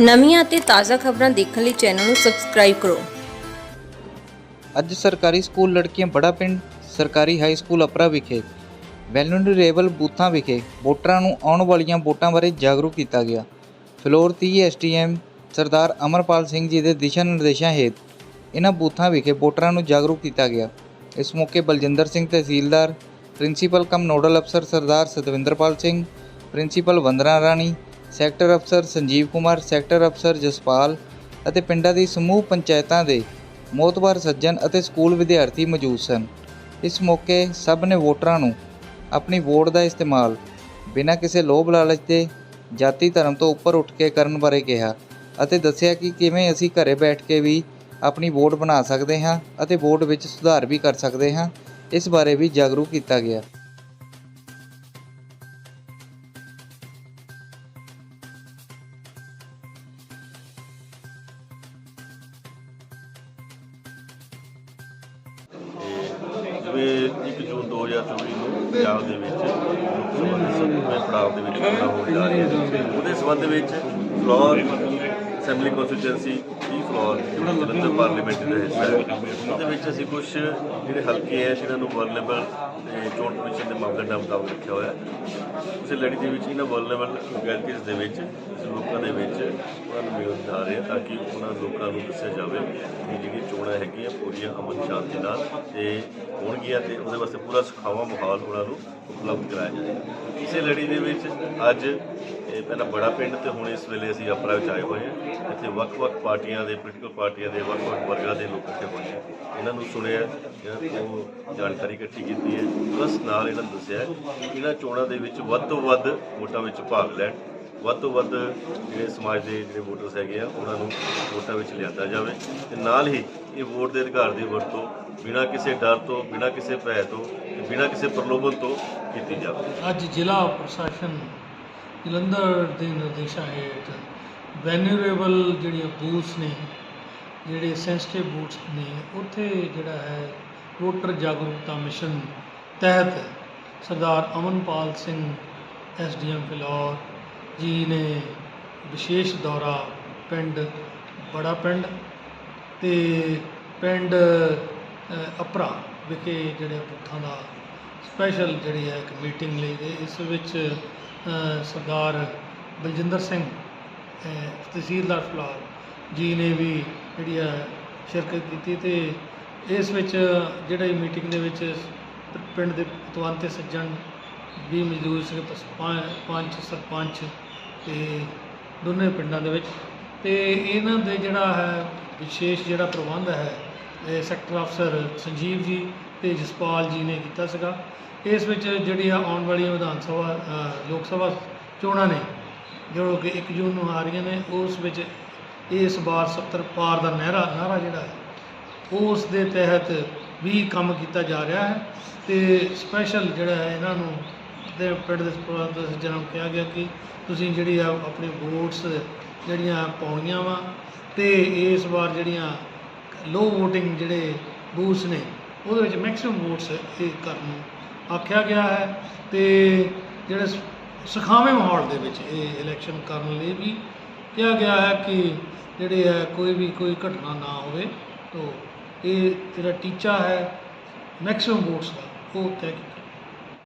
ਨਵੀਆਂ ਅਤੇ ਤਾਜ਼ਾ ਖਬਰਾਂ ਦੇਖਣ ਲਈ ਚੈਨਲ ਨੂੰ ਸਬਸਕ੍ਰਾਈਬ ਕਰੋ। ਅੱਜ ਸਰਕਾਰੀ ਸਕੂਲ ਲੜਕੀਆਂ ਬੜਾ ਪਿੰਡ, ਸਰਕਾਰੀ ਹਾਈ ਸਕੂਲ ਅਪਰਾ ਵਿਖੇ ਵੈਲਨਰੇਬਲ ਬੂਥਾਂ ਵਿਖੇ ਵੋਟਰਾਂ ਨੂੰ ਆਉਣ ਵਾਲੀਆਂ ਵੋਟਾਂ ਬਾਰੇ ਜਾਗਰੂਕ ਕੀਤਾ ਗਿਆ। ਫਲੋਰ 30 ਐਸਟੀਐਮ ਸਰਦਾਰ ਅਮਰਪਾਲ ਸਿੰਘ ਜੀ ਦੇ ਦਿਸ਼ਾ ਨਿਰਦੇਸ਼ਾਂ ਹੇਠ ਇਹਨਾਂ ਬੂਥਾਂ ਵਿਖੇ ਵੋਟਰਾਂ ਨੂੰ ਜਾਗਰੂਕ ਕੀਤਾ ਗਿਆ। ਇਸ ਮੌਕੇ ਬਲਜਿੰਦਰ ਸਿੰਘ ਤਹਿਸੀਲਦਾਰ, ਪ੍ਰਿੰਸੀਪਲ ਕਮ ਨੋਡਲ ਅਫਸਰ ਸਰਦਾਰ ਸਤਵਿੰਦਰਪਾਲ ਸਿੰਘ, ਪ੍ਰਿੰਸੀਪਲ ਵੰਦਨਾ ਰਾਣੀ ਸੈਕਟਰ ਅਫਸਰ ਸੰਜੀਵ ਕੁਮਾਰ, ਸੈਕਟਰ ਅਫਸਰ ਜਸਪਾਲ ਅਤੇ ਪਿੰਡਾਂ ਦੀ ਸਮੂਹ ਪੰਚਾਇਤਾਂ ਦੇ ਮੋਤਬਾਰ ਸੱਜਣ ਅਤੇ ਸਕੂਲ ਵਿਦਿਆਰਥੀ ਮੌਜੂਦ ਸਨ। ਇਸ ਮੌਕੇ ਸਭ ਨੇ ਵੋਟਰਾਂ ਨੂੰ ਆਪਣੀ ਵੋਟ ਦਾ ਇਸਤੇਮਾਲ ਬਿਨਾਂ ਕਿਸੇ ਲੋਭ ਲਾਲਚ ਦੇ ਜਾਤੀ ਧਰਮ ਤੋਂ ਉੱਪਰ ਉੱਠ ਕੇ ਕਰਨ ਬਾਰੇ ਕਿਹਾ ਅਤੇ ਦੱਸਿਆ ਕਿ ਕਿਵੇਂ ਅਸੀਂ ਘਰੇ ਬੈਠ ਕੇ ਵੀ ਆਪਣੀ ਵੋਟ ਬਣਾ ਸਕਦੇ ਹਾਂ ਅਤੇ ਵੋਟ ਵਿੱਚ ਸੁਧਾਰ ਵੀ ਕਰ ਸਕਦੇ ਹਾਂ, ਇਸ ਬਾਰੇ ਵੀ ਜਾਗਰੂਕ ਕੀਤਾ ਗਿਆ। ਜਿਵੇਂ 1 ਜੂਨ 2024 ਨੂੰ ਪੰਜਾਬ ਦੇ ਵਿੱਚ ਲੋਕ ਸਭਾ ਦੇ ਸੱਤਵੇਂ ਪੜਾਅ ਦੇ ਵਿੱਚ ਚੋਣਾਂ ਹੋਣ ਜਾ ਰਹੀਆਂ ਨੇ ਉਹਦੇ ਸੰਬੰਧ ਵਿੱਚ Phillaur assembly constituency Phillaur Jalandhar parliament ਦਾ ਹਿੱਸਾ ਹੈ, ਉਹਦੇ ਵਿੱਚ ਅਸੀਂ ਕੁਝ ਜਿਹੜੇ ਹਲਕੇ ਹੈ, ਜਿਨ੍ਹਾਂ ਨੂੰ ਵਰਨੇਬਲ ਚੋਣ ਕਮਿਸ਼ਨ ਦੇ ਮਾਪਦੰਡਾਂ ਮੁਤਾਬਕ ਰੱਖਿਆ ਹੋਇਆ ਉਸੇ ਲੜੀ ਦੇ ਵਿੱਚ ਇਹਨਾਂ ਵਰਨੇਬਲ ਲੋਕੈਲਿਟੀਜ਼ ਦੇ ਵਿੱਚ ਲੋਕਾਂ ਦੇ ਵਿੱਚ ਉਹਨਾਂ ਨੂੰ ਮਿਲਣ ਜਾ ਰਿਹਾ ਤਾਂ ਕਿ ਉਹਨਾਂ ਲੋਕਾਂ ਨੂੰ ਦੱਸਿਆ ਜਾਵੇ ਕਿ ਜਿਹੜੀ ਚੋਣਾਂ ਹੈਗੀਆਂ ਪੂਰੀਆਂ ਅਮਨ ਸ਼ਾਂਤੀ ਨਾਲ ਤੇ ਹੋਣਗੀਆਂ ਤੇ ਉਹਦੇ ਵਾਸਤੇ ਪੂਰਾ ਸੁਖਾਵਾਂ ਮਾਹੌਲ ਉਹਨਾਂ ਨੂੰ ਉਪਲਬਧ ਕਰਾਇਆ ਜਾਏਗਾ ਇਸੇ ਲੜੀ ਦੇ ਵਿੱਚ ਅੱਜ ਇਹ ਪਹਿਲਾਂ ਬੜਾ ਪਿੰਡ ਤੇ ਹੁਣ ਇਸ ਵੇਲੇ ਅਸੀਂ ਆਪਰਾ ਵਿੱਚ ਆਏ ਹੋਏ ਹਾਂ। ਇੱਥੇ ਵੱਖ-ਵੱਖ ਪਾਰਟੀਆਂ ਦੇ ਪੋਲੀਟੀਕਲ ਪਾਰਟੀਆਂ ਦੇ ਵੱਖ-ਵੱਖ ਵਰਗਾਂ ਦੇ ਲੋਕ ਇਕੱਠੇ ਹੋਏ ਹੈ ਇਹਨਾਂ ਨੂੰ ਸੁਣਿਆ ਇਹਨਾਂ ਤੋਂ ਜਾਣਕਾਰੀ ਇਕੱਠੀ ਕੀਤੀ ਹੈ। ਪਲੱਸ ਨਾਲ ਇਹਨਾਂ ਨੂੰ ਦੱਸਿਆ ਕਿ ਇਹਨਾਂ ਚੋਣਾਂ ਦੇ ਵਿੱਚ ਵੱਧ ਤੋਂ ਵੱਧ ਵੋਟਾਂ ਵਿੱਚ ਭਾਗ ਲੈਣ। ਵੱਧ ਤੋਂ ਵੱਧ ਜਿਹੜੇ ਸਮਾਜ ਦੇ ਜਿਹੜੇ ਵੋਟਰਸ ਹੈਗੇ ਆ, ਉਹਨਾਂ ਨੂੰ ਵੋਟਾਂ ਵਿੱਚ ਲਿਆਂਦਾ ਜਾਵੇ। ਤੇ ਨਾਲ ਹੀ ਇਹ ਵੋਟ ਦੇ ਅਧਿਕਾਰ ਦੀ ਵਰਤੋਂ ਬਿਨਾਂ ਕਿਸੇ ਡਰ ਤੋਂ, ਬਿਨਾਂ ਕਿਸੇ ਭੈ ਤੋਂ ਤੇ ਬਿਨਾਂ ਕਿਸੇ ਪ੍ਰਲੋਭਨ ਤੋਂ ਕੀਤੀ ਜਾਵੇ। ਅੱਜ ਜ਼ਿਲ੍ਹਾ ਪ੍ਰਸ਼ਾਸਨ ਜਲੰਧਰ ਦੇ ਨਿਰਦੇਸ਼ਾਂ ਹੇਠ ਵੈਨਰੇਬਲ ਜਿਹੜੀਆਂ ਬੂਥਸ ਨੇ ਜਿਹੜੇ ਸੈਂਸਿਟਿਵ ਬੂਥਸ ਨੇ ਉੱਥੇ ਜਿਹੜਾ ਹੈ ਵੋਟਰ ਜਾਗਰੂਕਤਾ ਮਿਸ਼ਨ ਤਹਿਤ ਸਰਦਾਰ ਅਮਨਪਾਲ ਸਿੰਘ ਐਸਡੀਐਮ ਫਿਲੌਰ ਜੀ ਨੇ ਵਿਸ਼ੇਸ਼ ਦੌਰਾ ਪਿੰਡ ਬੜਾ ਪਿੰਡ ਤੇ ਪਿੰਡ ਅ, ਅਪਰਾ ਵਿਖੇ ਜਿਹੜੇ ਬੂਥਾਂ ਦਾ ਸਪੈਸ਼ਲ ਜਿਹੜੀ ਹੈ ਇੱਕ ਮੀਟਿੰਗ ਲਈ ਗਈ ਇਸ ਵਿੱਚ ਸਰਦਾਰ ਬਲਜਿੰਦਰ ਸਿੰਘ ਤਹਿਸੀਲਦਾਰ ਫਲਾਰ ਜੀ ਨੇ ਵੀ ਜਿਹੜੀ ਹੈ ਸ਼ਿਰਕਤ ਕੀਤੀ ਤੇ ਇਸ ਵਿੱਚ ਜਿਹੜਾ ਮੀਟਿੰਗ ਦੇ ਵਿੱਚ ਪਿੰਡ ਦੇ ਪਤਵੰਤੇ ਸੱਜਣ ਵੀ ਮਜ਼ਦੂਰ ਸੀ ਪੰਚ, ਸਰਪੰਚ ਤੇ ਦੋਨੇ ਪਿੰਡਾਂ ਦੇ ਵਿੱਚ ਤੇ ਇਹਨਾਂ ਦੇ ਜਿਹੜਾ ਹੈ ਵਿਸ਼ੇਸ਼ ਜਿਹੜਾ ਪ੍ਰਬੰਧ ਹੈ, ਇਹ ਸੈਕਟਰ ਅਫਸਰ ਸੰਜੀਵ ਜੀ ਤੇ ਜਸਪਾਲ ਜੀ ਨੇ ਕੀਤਾ ਸੀਗਾ। ਇਸ ਵਿੱਚ ਜਿਹੜੀ ਆ ਆਉਣ ਵਾਲੀਆਂ ਵਿਧਾਨ ਸਭਾ ਲੋਕ ਸਭਾ ਚੋਣਾਂ ਨੇ ਜੋ ਕਿ 1 ਜੂਨ ਨੂੰ ਆ ਰਹੀਆਂ ਨੇ, ਉਸ ਵਿੱਚ ਇਸ ਵਾਰ 70 ਪਾਰ ਦਾ ਨਹਿਰਾ ਨਾਰਾ ਜਿਹੜਾ ਹੈ, ਉਸ ਦੇ ਤਹਿਤ ਵੀ ਕੰਮ ਕੀਤਾ ਜਾ ਰਿਹਾ ਹੈ ਤੇ ਸਪੈਸ਼ਲ ਜਿਹੜਾ ਹੈ, ਇਹਨਾਂ ਨੂੰ ਦੇ ਪਿੰਡ ਦੇ ਸਰਪੰਚ ਸੱਜਣਾਂ ਨੂੰ ਕਿਹਾ ਗਿਆ ਕਿ ਤੁਸੀਂ ਜਿਹੜੀ ਆ ਆਪਣੇ ਵੋਟਸ ਜਿਹੜੀਆਂ ਪਾਉਣੀਆਂ ਵਾ ਤੇ ਇਸ ਵਾਰ ਜਿਹੜੀਆਂ ਲੋ VOTING ਜਿਹੜੇ ਬੂਥਸ ਨੇ, ਉਹਦੇ ਵਿੱਚ ਮੈਕਸਿਮਮ ਵੋਟਸ ਇਹ ਕਰਨ ਨੂੰ ਆਖਿਆ ਗਿਆ ਹੈ ਤੇ ਜਿਹੜੇ ਸ- ਸੁਖਾਵੇਂ ਮਾਹੌਲ ਦੇ ਵਿੱਚ ਇਹ ਇਲੈਕਸ਼ਨ ਕਰਨ ਲਈ ਵੀ ਕਿਹਾ ਗਿਆ ਹੈ ਕਿ ਜਿਹੜੇ ਹੈ ਕੋਈ ਵੀ ਕੋਈ ਘਟਨਾ ਨਾ ਹੋਵੇ, ਤੋ ਇਹ ਜਿਹੜਾ ਟੀਚਾ ਹੈ ਮੈਕਸਿਮਮ ਵੋਟਸ ਦਾ, ਉਹ ਤੈਅ ਕੀਤਾ